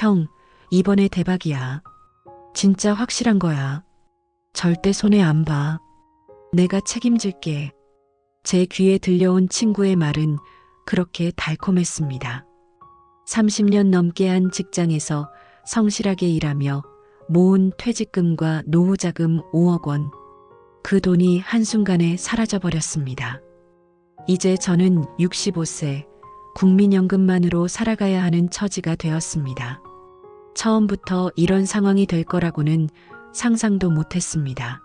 형, 이번에 대박이야. 진짜 확실한 거야. 절대 손해 안 봐. 내가 책임질게. 제 귀에 들려온 친구의 말은 그렇게 달콤했습니다. 30년 넘게 한 직장에서 성실하게 일하며 모은 퇴직금과 노후자금 5억 원. 그 돈이 한순간에 사라져 버렸습니다. 이제 저는 65세 국민연금만으로 살아가야 하는 처지가 되었습니다. 처음부터 이런 상황이 될 거라고는 상상도 못했습니다.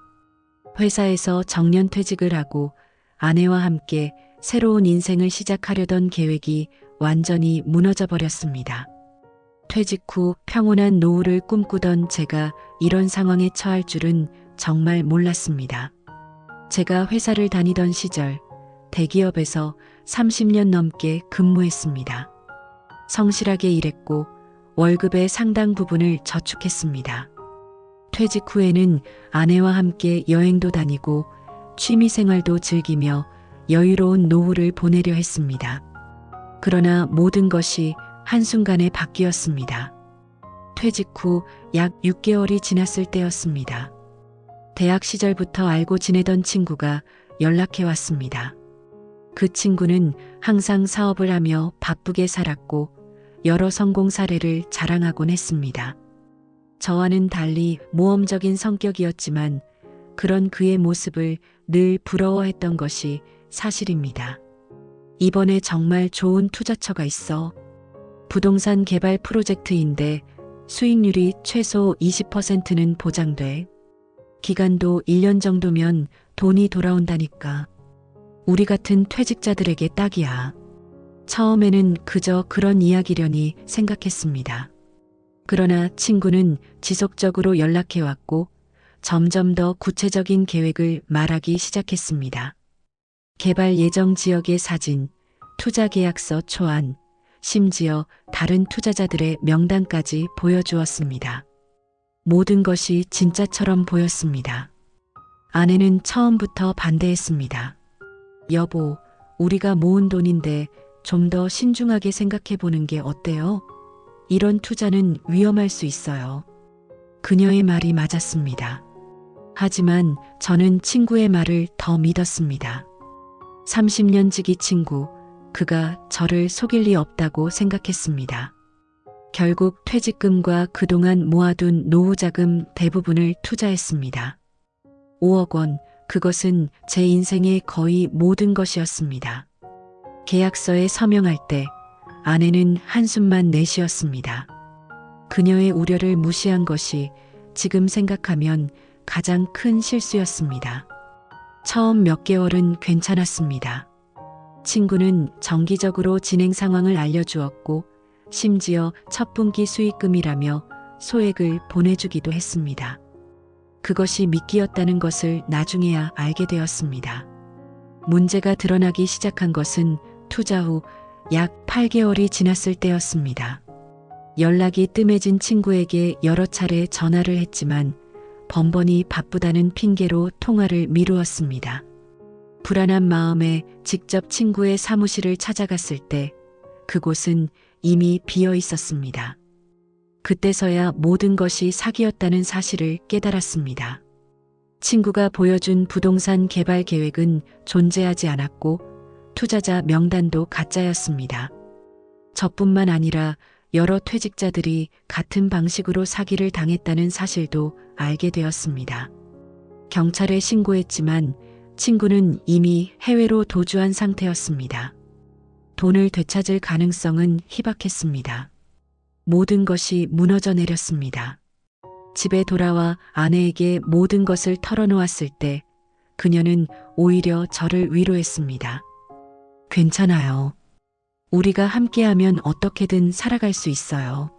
회사에서 정년 퇴직을 하고 아내와 함께 새로운 인생을 시작하려던 계획이 완전히 무너져 버렸습니다. 퇴직 후 평온한 노후를 꿈꾸던 제가 이런 상황에 처할 줄은 정말 몰랐습니다. 제가 회사를 다니던 시절 대기업에서 30년 넘게 근무했습니다. 성실하게 일했고 월급의 상당 부분을 저축했습니다. 퇴직 후에는 아내와 함께 여행도 다니고 취미 생활도 즐기며 여유로운 노후를 보내려 했습니다. 그러나 모든 것이 한순간에 바뀌었습니다. 퇴직 후 약 6개월이 지났을 때였습니다. 대학 시절부터 알고 지내던 친구가 연락해 왔습니다. 그 친구는 항상 사업을 하며 바쁘게 살았고 여러 성공 사례를 자랑하곤 했습니다. 저와는 달리 모험적인 성격이었지만 그런 그의 모습을 늘 부러워했던 것이 사실입니다. 이번에 정말 좋은 투자처가 있어. 부동산 개발 프로젝트인데 수익률이 최소 20%는 보장돼. 기간도 1년 정도면 돈이 돌아온다니까. 우리 같은 퇴직자들에게 딱이야. 처음에는 그저 그런 이야기려니 생각했습니다. 그러나 친구는 지속적으로 연락해왔고 점점 더 구체적인 계획을 말하기 시작했습니다. 개발 예정 지역의 사진, 투자 계약서 초안, 심지어 다른 투자자들의 명단까지 보여주었습니다. 모든 것이 진짜처럼 보였습니다. 아내는 처음부터 반대했습니다. 여보, 우리가 모은 돈인데 좀 더 신중하게 생각해 보는 게 어때요? 이런 투자는 위험할 수 있어요. 그녀의 말이 맞았습니다. 하지만 저는 친구의 말을 더 믿었습니다. 30년 지기 친구, 그가 저를 속일 리 없다고 생각했습니다. 결국 퇴직금과 그동안 모아둔 노후 자금 대부분을 투자했습니다. 5억 원, 그것은 제 인생의 거의 모든 것이었습니다. 계약서에 서명할 때 아내는 한숨만 내쉬었습니다. 그녀의 우려를 무시한 것이 지금 생각하면 가장 큰 실수였습니다. 처음 몇 개월은 괜찮았습니다. 친구는 정기적으로 진행 상황을 알려주었고 심지어 첫 분기 수익금이라며 소액을 보내주기도 했습니다. 그것이 미끼였다는 것을 나중에야 알게 되었습니다. 문제가 드러나기 시작한 것은 투자 후 약 8개월이 지났을 때였습니다. 연락이 뜸해진 친구에게 여러 차례 전화를 했지만 번번이 바쁘다는 핑계로 통화를 미루었습니다. 불안한 마음에 직접 친구의 사무실을 찾아갔을 때 그곳은 이미 비어 있었습니다. 그때서야 모든 것이 사기였다는 사실을 깨달았습니다. 친구가 보여준 부동산 개발 계획은 존재하지 않았고 투자자 명단도 가짜였습니다. 저뿐만 아니라 여러 퇴직자들이 같은 방식으로 사기를 당했다는 사실도 알게 되었습니다. 경찰에 신고했지만 친구는 이미 해외로 도주한 상태였습니다. 돈을 되찾을 가능성은 희박했습니다. 모든 것이 무너져 내렸습니다. 집에 돌아와 아내에게 모든 것을 털어놓았을 때 그녀는 오히려 저를 위로했습니다. 괜찮아요. 우리가 함께하면 어떻게든 살아갈 수 있어요.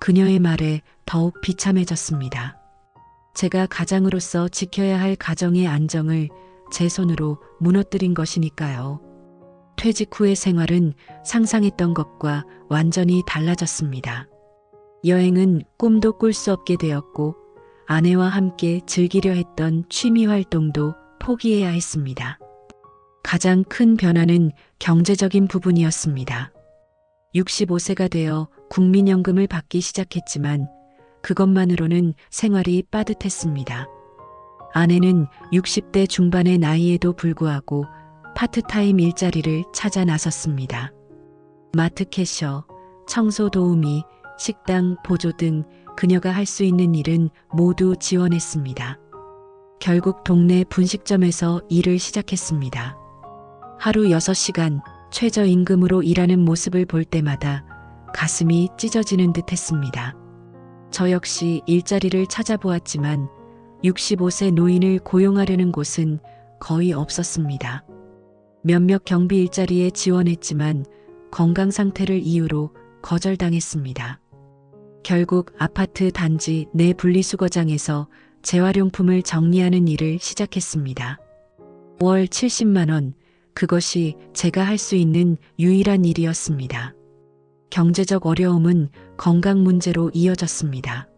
그녀의 말에 더욱 비참해졌습니다. 제가 가장으로서 지켜야 할 가정의 안정을 제 손으로 무너뜨린 것이니까요. 퇴직 후의 생활은 상상했던 것과 완전히 달라졌습니다. 여행은 꿈도 꿀 수 없게 되었고 아내와 함께 즐기려 했던 취미 활동도 포기해야 했습니다. 가장 큰 변화는 경제적인 부분이었습니다. 65세가 되어 국민연금을 받기 시작했지만 그것만으로는 생활이 빠듯했습니다. 아내는 60대 중반의 나이에도 불구하고 파트타임 일자리를 찾아 나섰습니다. 마트 캐셔, 청소 도우미, 식당 보조 등 그녀가 할 수 있는 일은 모두 지원했습니다. 결국 동네 분식점에서 일을 시작했습니다. 하루 6시간 최저임금으로 일하는 모습을 볼 때마다 가슴이 찢어지는 듯 했습니다. 저 역시 일자리를 찾아보았지만 65세 노인을 고용하려는 곳은 거의 없었습니다. 몇몇 경비 일자리에 지원했지만 건강 상태를 이유로 거절당했습니다. 결국 아파트 단지 내 분리수거장에서 재활용품을 정리하는 일을 시작했습니다. 월 70만원, 그것이 제가 할 수 있는 유일한 일이었습니다. 경제적 어려움은 건강 문제로 이어졌습니다.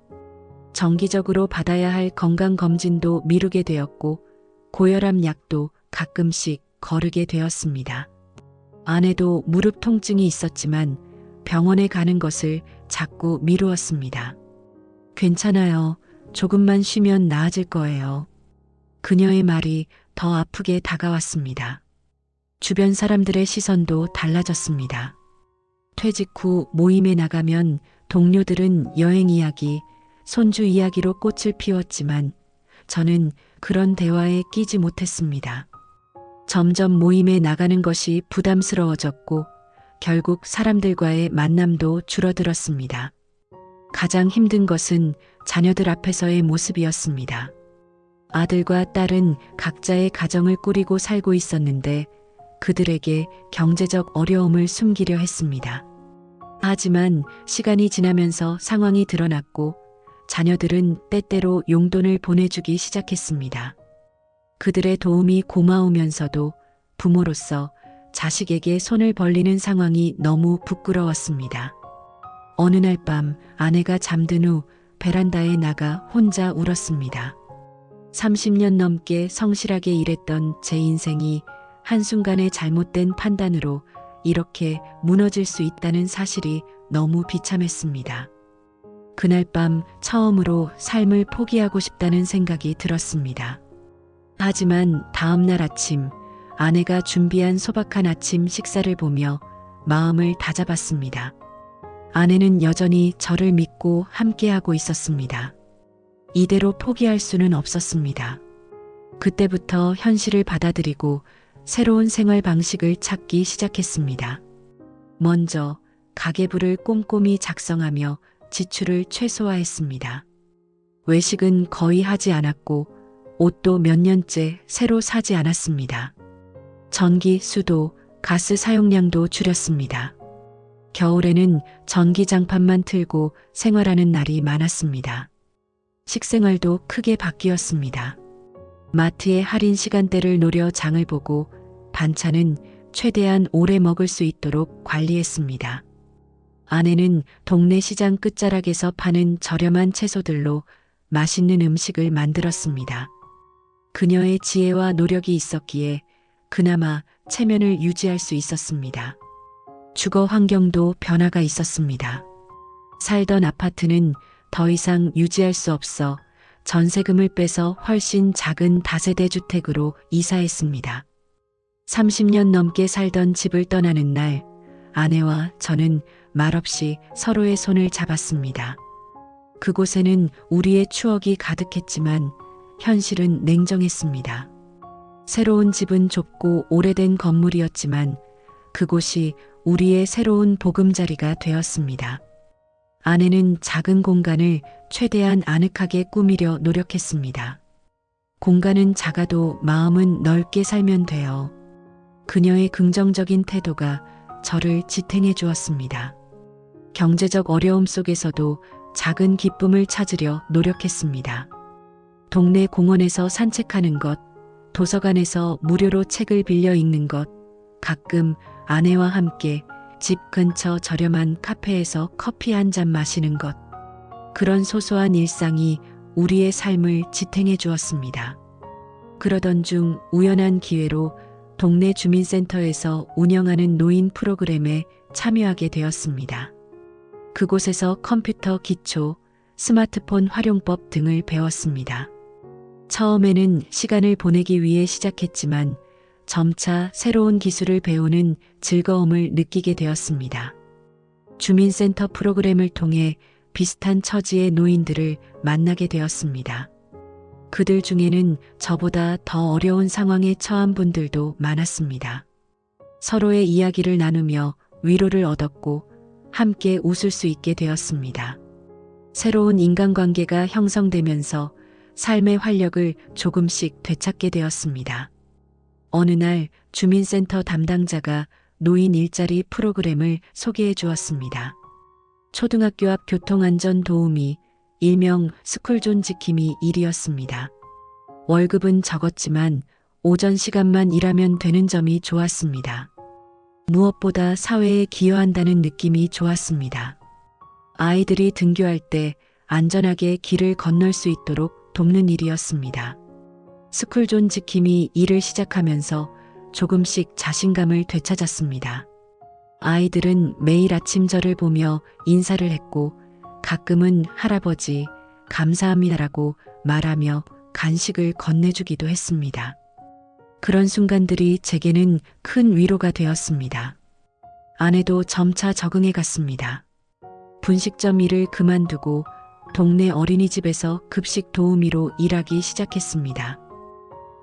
정기적으로 받아야 할 건강검진도 미루게 되었고, 고혈압 약도 가끔씩 거르게 되었습니다. 아내도 무릎 통증이 있었지만 병원에 가는 것을 자꾸 미루었습니다. 괜찮아요. 조금만 쉬면 나아질 거예요. 그녀의 말이 더 아프게 다가왔습니다. 주변 사람들의 시선도 달라졌습니다. 퇴직 후 모임에 나가면 동료들은 여행 이야기, 손주 이야기로 꽃을 피웠지만 저는 그런 대화에 끼지 못했습니다. 점점 모임에 나가는 것이 부담스러워졌고 결국 사람들과의 만남도 줄어들었습니다. 가장 힘든 것은 자녀들 앞에서의 모습이었습니다. 아들과 딸은 각자의 가정을 꾸리고 살고 있었는데 그들에게 경제적 어려움을 숨기려 했습니다. 하지만 시간이 지나면서 상황이 드러났고 자녀들은 때때로 용돈을 보내주기 시작했습니다. 그들의 도움이 고마우면서도 부모로서 자식에게 손을 벌리는 상황이 너무 부끄러웠습니다. 어느 날 밤 아내가 잠든 후 베란다에 나가 혼자 울었습니다. 30년 넘게 성실하게 일했던 제 인생이 한순간의 잘못된 판단으로 이렇게 무너질 수 있다는 사실이 너무 비참했습니다. 그날 밤 처음으로 삶을 포기하고 싶다는 생각이 들었습니다. 하지만 다음 날 아침 아내가 준비한 소박한 아침 식사를 보며 마음을 다잡았습니다. 아내는 여전히 저를 믿고 함께하고 있었습니다. 이대로 포기할 수는 없었습니다. 그때부터 현실을 받아들이고 새로운 생활 방식을 찾기 시작했습니다. 먼저 가계부를 꼼꼼히 작성하며 지출을 최소화했습니다. 외식은 거의 하지 않았고 옷도 몇 년째 새로 사지 않았습니다. 전기, 수도, 가스 사용량도 줄였습니다. 겨울에는 전기장판만 틀고 생활하는 날이 많았습니다. 식생활도 크게 바뀌었습니다. 마트의 할인 시간대를 노려 장을 보고 반찬은 최대한 오래 먹을 수 있도록 관리했습니다. 아내는 동네 시장 끝자락에서 파는 저렴한 채소들로 맛있는 음식을 만들었습니다. 그녀의 지혜와 노력이 있었기에 그나마 체면을 유지할 수 있었습니다. 주거 환경도 변화가 있었습니다. 살던 아파트는 더 이상 유지할 수 없어 전세금을 빼서 훨씬 작은 다세대 주택으로 이사했습니다. 30년 넘게 살던 집을 떠나는 날 아내와 저는 말없이 서로의 손을 잡았습니다. 그곳에는 우리의 추억이 가득했지만 현실은 냉정했습니다. 새로운 집은 좁고 오래된 건물이었지만 그곳이 우리의 새로운 보금자리가 되었습니다. 아내는 작은 공간을 최대한 아늑하게 꾸미려 노력했습니다. 공간은 작아도 마음은 넓게 살면 돼요. 그녀의 긍정적인 태도가 저를 지탱해 주었습니다. 경제적 어려움 속에서도 작은 기쁨을 찾으려 노력했습니다. 동네 공원에서 산책하는 것, 도서관에서 무료로 책을 빌려 읽는 것, 가끔 아내와 함께 집 근처 저렴한 카페에서 커피 한 잔 마시는 것. 그런 소소한 일상이 우리의 삶을 지탱해 주었습니다. 그러던 중 우연한 기회로 동네 주민센터에서 운영하는 노인 프로그램에 참여하게 되었습니다. 그곳에서 컴퓨터 기초, 스마트폰 활용법 등을 배웠습니다. 처음에는 시간을 보내기 위해 시작했지만 점차 새로운 기술을 배우는 즐거움을 느끼게 되었습니다. 주민센터 프로그램을 통해 비슷한 처지의 노인들을 만나게 되었습니다. 그들 중에는 저보다 더 어려운 상황에 처한 분들도 많았습니다. 서로의 이야기를 나누며 위로를 얻었고 함께 웃을 수 있게 되었습니다. 새로운 인간관계가 형성되면서 삶의 활력을 조금씩 되찾게 되었습니다. 어느 날 주민센터 담당자가 노인 일자리 프로그램을 소개해 주었습니다. 초등학교 앞 교통안전 도우미, 일명 스쿨존 지킴이 일이었습니다. 월급은 적었지만 오전 시간만 일하면 되는 점이 좋았습니다. 무엇보다 사회에 기여한다는 느낌이 좋았습니다. 아이들이 등교할 때 안전하게 길을 건널 수 있도록 돕는 일이었습니다. 스쿨존 지킴이 일을 시작하면서 조금씩 자신감을 되찾았습니다. 아이들은 매일 아침 저를 보며 인사를 했고 가끔은 할아버지, 감사합니다라고 말하며 간식을 건네주기도 했습니다. 그런 순간들이 제게는 큰 위로가 되었습니다. 아내도 점차 적응해 갔습니다. 분식점 일을 그만두고 동네 어린이집에서 급식 도우미로 일하기 시작했습니다.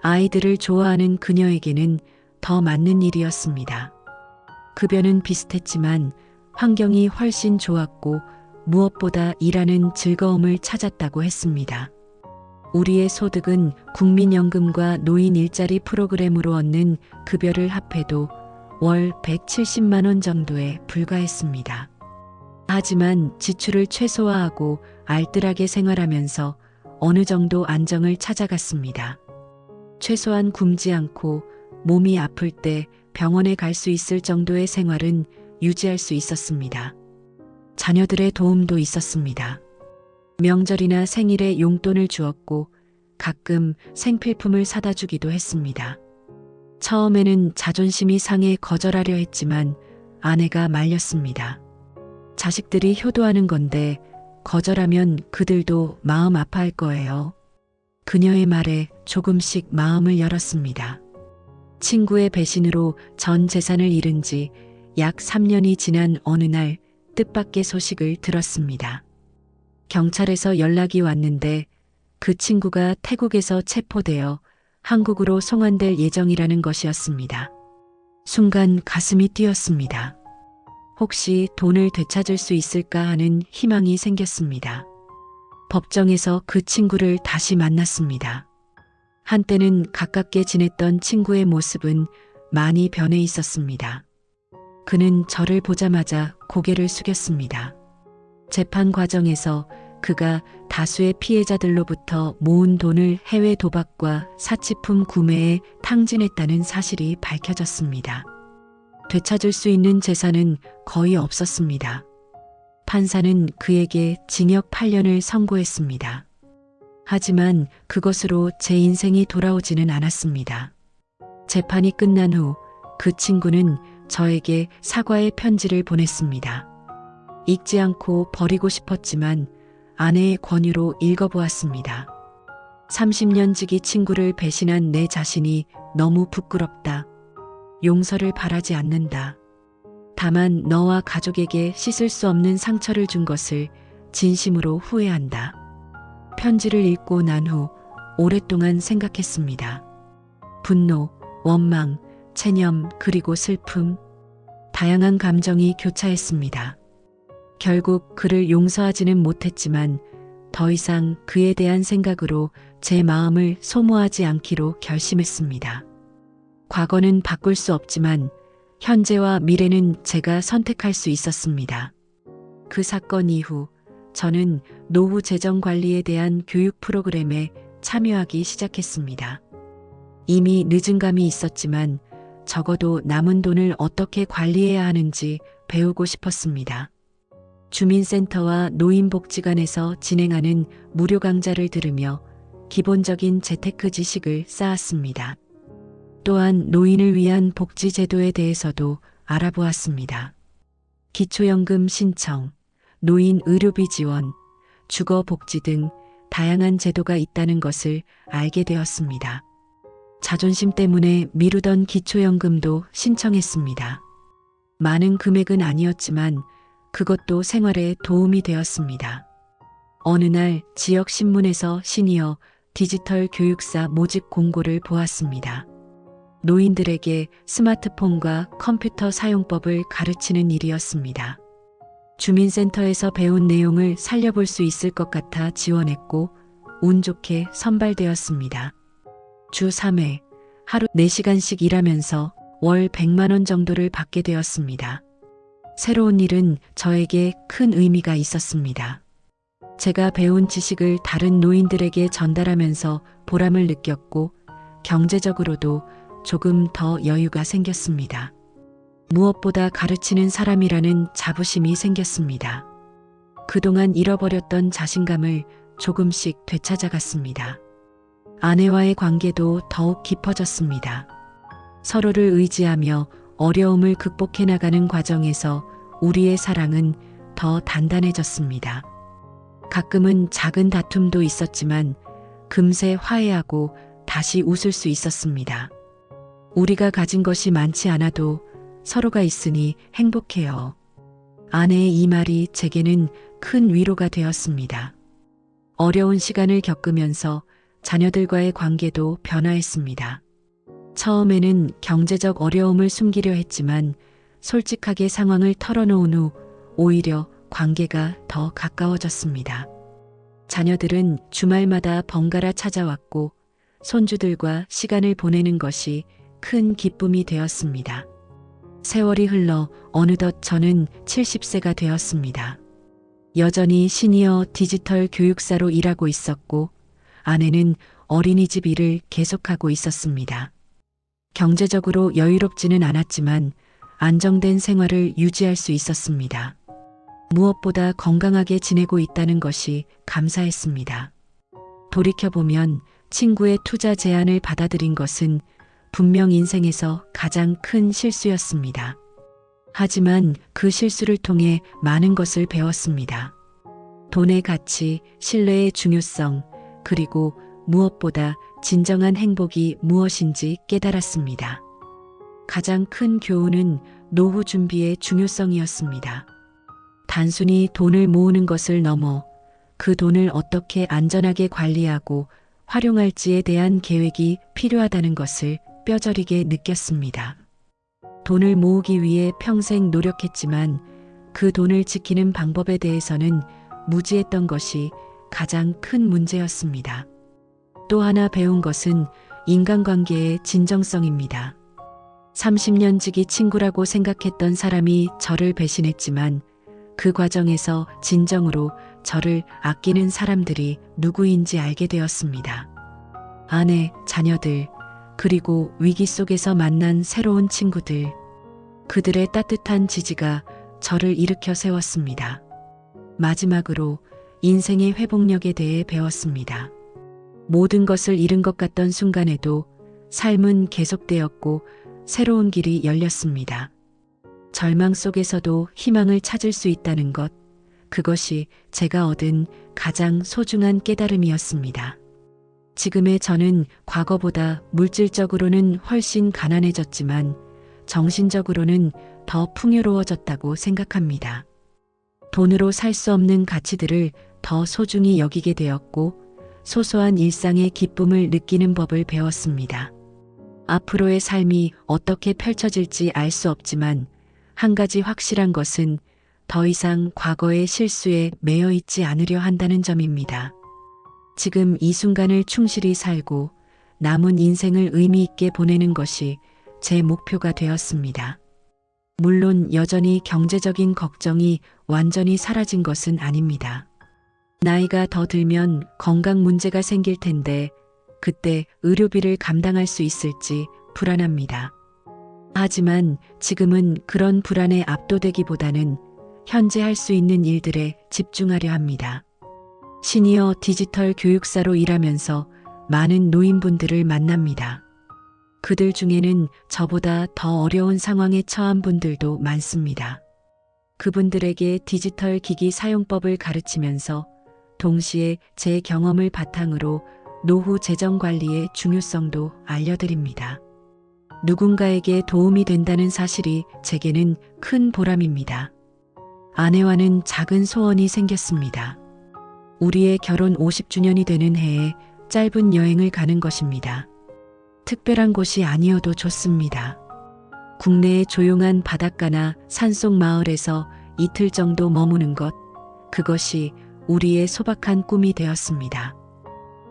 아이들을 좋아하는 그녀에게는 더 맞는 일이었습니다. 급여는 비슷했지만 환경이 훨씬 좋았고 무엇보다 일하는 즐거움을 찾았다고 했습니다. 우리의 소득은 국민연금과 노인 일자리 프로그램으로 얻는 급여를 합해도 월 170만 원 정도에 불과했습니다. 하지만 지출을 최소화하고 알뜰하게 생활하면서 어느 정도 안정을 찾아갔습니다. 최소한 굶지 않고 몸이 아플 때 병원에 갈 수 있을 정도의 생활은 유지할 수 있었습니다. 자녀들의 도움도 있었습니다. 명절이나 생일에 용돈을 주었고 가끔 생필품을 사다 주기도 했습니다. 처음에는 자존심이 상해 거절하려 했지만 아내가 말렸습니다. 자식들이 효도하는 건데 거절하면 그들도 마음 아파할 거예요. 그녀의 말에 조금씩 마음을 열었습니다. 친구의 배신으로 전 재산을 잃은 지 약 3년이 지난 어느 날 뜻밖의 소식을 들었습니다. 경찰에서 연락이 왔는데 그 친구가 태국에서 체포되어 한국으로 송환될 예정이라는 것이었습니다. 순간 가슴이 뛰었습니다. 혹시 돈을 되찾을 수 있을까 하는 희망이 생겼습니다. 법정에서 그 친구를 다시 만났습니다. 한때는 가깝게 지냈던 친구의 모습은 많이 변해 있었습니다. 그는 저를 보자마자 고개를 숙였습니다. 재판 과정에서 그가 다수의 피해자들로부터 모은 돈을 해외 도박과 사치품 구매에 탕진했다는 사실이 밝혀졌습니다. 되찾을 수 있는 재산은 거의 없었습니다. 판사는 그에게 징역 8년을 선고했습니다. 하지만 그것으로 제 인생이 돌아오지는 않았습니다. 재판이 끝난 후 그 친구는 저에게 사과의 편지를 보냈습니다. 읽지 않고 버리고 싶었지만 아내의 권유로 읽어보았습니다. 30년 지기 친구를 배신한 내 자신이 너무 부끄럽다. 용서를 바라지 않는다. 다만 너와 가족에게 씻을 수 없는 상처를 준 것을 진심으로 후회한다. 편지를 읽고 난 후 오랫동안 생각했습니다. 분노, 원망, 체념, 그리고 슬픔. 다양한 감정이 교차했습니다. 결국 그를 용서하지는 못했지만 더 이상 그에 대한 생각으로 제 마음을 소모하지 않기로 결심했습니다. 과거는 바꿀 수 없지만 현재와 미래는 제가 선택할 수 있었습니다. 그 사건 이후 저는 노후 재정 관리에 대한 교육 프로그램에 참여하기 시작했습니다. 이미 늦은 감이 있었지만 적어도 남은 돈을 어떻게 관리해야 하는지 배우고 싶었습니다. 주민센터와 노인복지관에서 진행하는 무료 강좌를 들으며 기본적인 재테크 지식을 쌓았습니다. 또한 노인을 위한 복지 제도에 대해서도 알아보았습니다. 기초연금 신청, 노인 의료비 지원, 주거 복지 등 다양한 제도가 있다는 것을 알게 되었습니다. 자존심 때문에 미루던 기초연금도 신청했습니다. 많은 금액은 아니었지만 그것도 생활에 도움이 되었습니다. 어느 날 지역 신문에서 시니어 디지털 교육사 모집 공고를 보았습니다. 노인들에게 스마트폰과 컴퓨터 사용법을 가르치는 일이었습니다. 주민센터에서 배운 내용을 살려볼 수 있을 것 같아 지원했고 운 좋게 선발되었습니다. 주 3회 하루 4시간씩 일하면서 월 100만 원 정도를 받게 되었습니다. 새로운 일은 저에게 큰 의미가 있었습니다. 제가 배운 지식을 다른 노인들에게 전달하면서 보람을 느꼈고 경제적으로도 조금 더 여유가 생겼습니다. 무엇보다 가르치는 사람이라는 자부심이 생겼습니다. 그동안 잃어버렸던 자신감을 조금씩 되찾아갔습니다. 아내와의 관계도 더욱 깊어졌습니다. 서로를 의지하며 어려움을 극복해 나가는 과정에서 우리의 사랑은 더 단단해졌습니다. 가끔은 작은 다툼도 있었지만 금세 화해하고 다시 웃을 수 있었습니다. 우리가 가진 것이 많지 않아도 서로가 있으니 행복해요. 아내의 이 말이 제게는 큰 위로가 되었습니다. 어려운 시간을 겪으면서 자녀들과의 관계도 변화했습니다. 처음에는 경제적 어려움을 숨기려 했지만 솔직하게 상황을 털어놓은 후 오히려 관계가 더 가까워졌습니다. 자녀들은 주말마다 번갈아 찾아왔고 손주들과 시간을 보내는 것이 큰 기쁨이 되었습니다. 세월이 흘러 어느덧 저는 70세가 되었습니다. 여전히 시니어 디지털 교육사로 일하고 있었고 아내는 어린이집 일을 계속하고 있었습니다. 경제적으로 여유롭지는 않았지만 안정된 생활을 유지할 수 있었습니다. 무엇보다 건강하게 지내고 있다는 것이 감사했습니다. 돌이켜보면 친구의 투자 제안을 받아들인 것은 분명 인생에서 가장 큰 실수였습니다. 하지만 그 실수를 통해 많은 것을 배웠습니다. 돈의 가치, 신뢰의 중요성, 그리고 무엇보다 진정한 행복이 무엇인지 깨달았습니다. 가장 큰 교훈은 노후 준비의 중요성이었습니다. 단순히 돈을 모으는 것을 넘어 그 돈을 어떻게 안전하게 관리하고 활용할지에 대한 계획이 필요하다는 것을 뼈저리게 느꼈습니다. 돈을 모으기 위해 평생 노력했지만 그 돈을 지키는 방법에 대해서는 무지했던 것이 가장 큰 문제였습니다. 또 하나 배운 것은 인간관계의 진정성입니다. 30년 지기 친구라고 생각했던 사람이 저를 배신했지만 그 과정에서 진정으로 저를 아끼는 사람들이 누구인지 알게 되었습니다. 아내, 자녀들, 그리고 위기 속에서 만난 새로운 친구들. 그들의 따뜻한 지지가 저를 일으켜 세웠습니다. 마지막으로 인생의 회복력에 대해 배웠습니다. 모든 것을 잃은 것 같던 순간에도 삶은 계속되었고 새로운 길이 열렸습니다. 절망 속에서도 희망을 찾을 수 있다는 것, 그것이 제가 얻은 가장 소중한 깨달음이었습니다. 지금의 저는 과거보다 물질적으로는 훨씬 가난해졌지만 정신적으로는 더 풍요로워졌다고 생각합니다. 돈으로 살 수 없는 가치들을 더 소중히 여기게 되었고 소소한 일상의 기쁨을 느끼는 법을 배웠습니다. 앞으로의 삶이 어떻게 펼쳐질지 알 수 없지만 한 가지 확실한 것은 더 이상 과거의 실수에 매여 있지 않으려 한다는 점입니다. 지금 이 순간을 충실히 살고 남은 인생을 의미 있게 보내는 것이 제 목표가 되었습니다. 물론 여전히 경제적인 걱정이 완전히 사라진 것은 아닙니다. 나이가 더 들면 건강 문제가 생길 텐데 그때 의료비를 감당할 수 있을지 불안합니다. 하지만 지금은 그런 불안에 압도되기보다는 현재 할 수 있는 일들에 집중하려 합니다. 시니어 디지털 교육사로 일하면서 많은 노인분들을 만납니다. 그들 중에는 저보다 더 어려운 상황에 처한 분들도 많습니다. 그분들에게 디지털 기기 사용법을 가르치면서 동시에 제 경험을 바탕으로 노후 재정 관리의 중요성도 알려드립니다. 누군가에게 도움이 된다는 사실이 제게는 큰 보람입니다. 아내와는 작은 소원이 생겼습니다. 우리의 결혼 50주년이 되는 해에 짧은 여행을 가는 것입니다. 특별한 곳이 아니어도 좋습니다. 국내의 조용한 바닷가나 산속 마을에서 이틀 정도 머무는 것, 그것이 우리의 소박한 꿈이 되었습니다.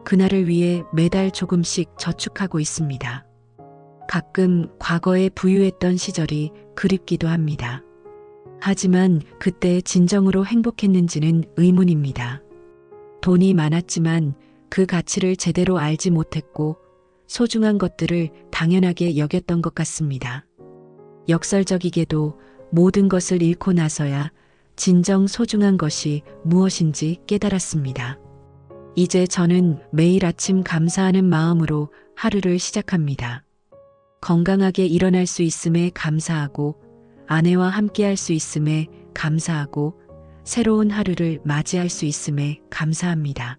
그날을 위해 매달 조금씩 저축하고 있습니다. 가끔 과거에 부유했던 시절이 그립기도 합니다. 하지만 그때 진정으로 행복했는지는 의문입니다. 돈이 많았지만 그 가치를 제대로 알지 못했고 소중한 것들을 당연하게 여겼던 것 같습니다. 역설적이게도 모든 것을 잃고 나서야 진정 소중한 것이 무엇인지 깨달았습니다. 이제 저는 매일 아침 감사하는 마음으로 하루를 시작합니다. 건강하게 일어날 수 있음에 감사하고 아내와 함께 할 수 있음에 감사하고 새로운 하루를 맞이할 수 있음에 감사합니다.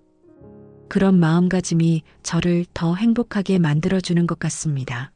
그런 마음가짐이 저를 더 행복하게 만들어주는 것 같습니다.